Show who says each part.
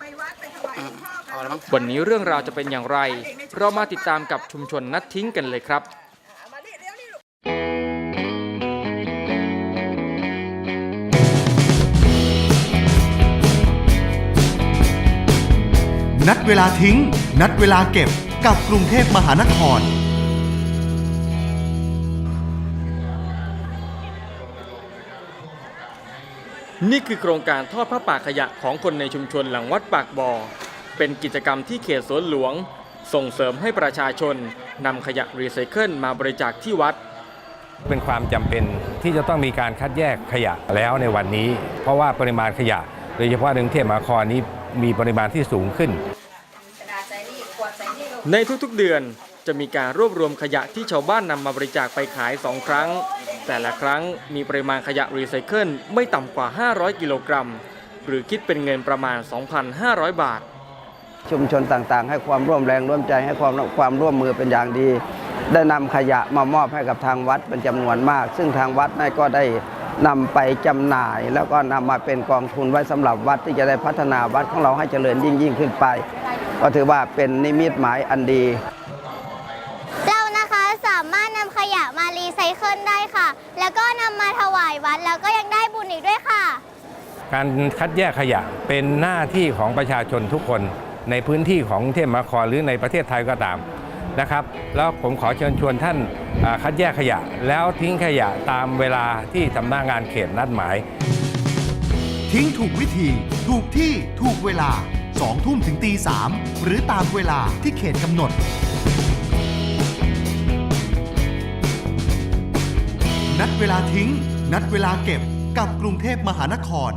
Speaker 1: ไปวัดไปถวายหลวงพ่อกั
Speaker 2: เอาละมั้ง
Speaker 3: วันนี้เรื่องราวจะเป็นอย่างไร เรามาติดตามกับชุมชนนัดทิ้งกันเลยครับ
Speaker 1: เอามานี่เร็วนี่ลูก
Speaker 4: นัดเวลาทิ้ง นัดเวลาเก็บกับกรุงเทพมหานคร
Speaker 3: นี่คือโครงการทอดผ้าป่าขยะของคนในชุมชนหลังวัดปากบ่อ เป็นกิจกรรมที่เขตสวนหลวง ส่งเสริมให้ประชาชนนำขยะรีไซเคิลมาบริจาคที่วัด
Speaker 5: เป็นความจำเป็นที่จะต้องมีการคัดแยกขยะแล้วในวันนี้ เพราะว่าปริมาณขยะ โดยเฉพาะในกรุงเทพมหานครนี้มีปริมาณที่สูงขึ้น
Speaker 3: ในทุกๆเดือนจะมีการรวบรวมขยะที่ชาวบ้านนำมาบริจาคไปขาย2ครั้ง แต่ละครั้งมีปริมาณขยะรีไซเคิลไม่ต่ำกว่า 500 กิโลกรัม หรือคิดเป็นเงินประมาณ 2,500 บาท
Speaker 6: ชุมชนต่างๆ ให้ความร่วมแรงร่วมใจให้ความความร่วมมือเป็นอย่างดี ได้นำขยะมามอบให้กับทางวัดเป็นจำนวนมาก ซึ่งทางวัดนั่นก็ได้นำไปจำหน่าย แล้วก็นำมาเป็นกองทุนไว้สำหรับวัดที่จะได้พัฒนาวัดของเราให้เจริญยิ่งยิ่งขึ้นไป ก็ถือว่าเป็นนิมิตหมายอันดี
Speaker 7: แล้วก็นำมาถวายวัดแล้วก็ยังได้บุญอีกด้วยค่ะ
Speaker 5: การคัดแยกขยะเป็นหน้าที่ของประชาชนทุกคนในพื้นที่ของกรุงเทพมหานครหรือในประเทศไทยก็ตามนะครับ แล้วผมขอเชิญชวนท่านอ่าคัดแยกขยะ แล้วทิ้งขยะตามเวลาที่สำนักงานเขตนัดหมาย
Speaker 4: ทิ้งถูกวิธี ถูกที่ถูกเวลา2ทุ่มถึงตีสามหรือตามเวลาที่เขตกำหนด นัดเวลาทิ้ง นัดเวลาเก็บกับกรุงเทพมหานคร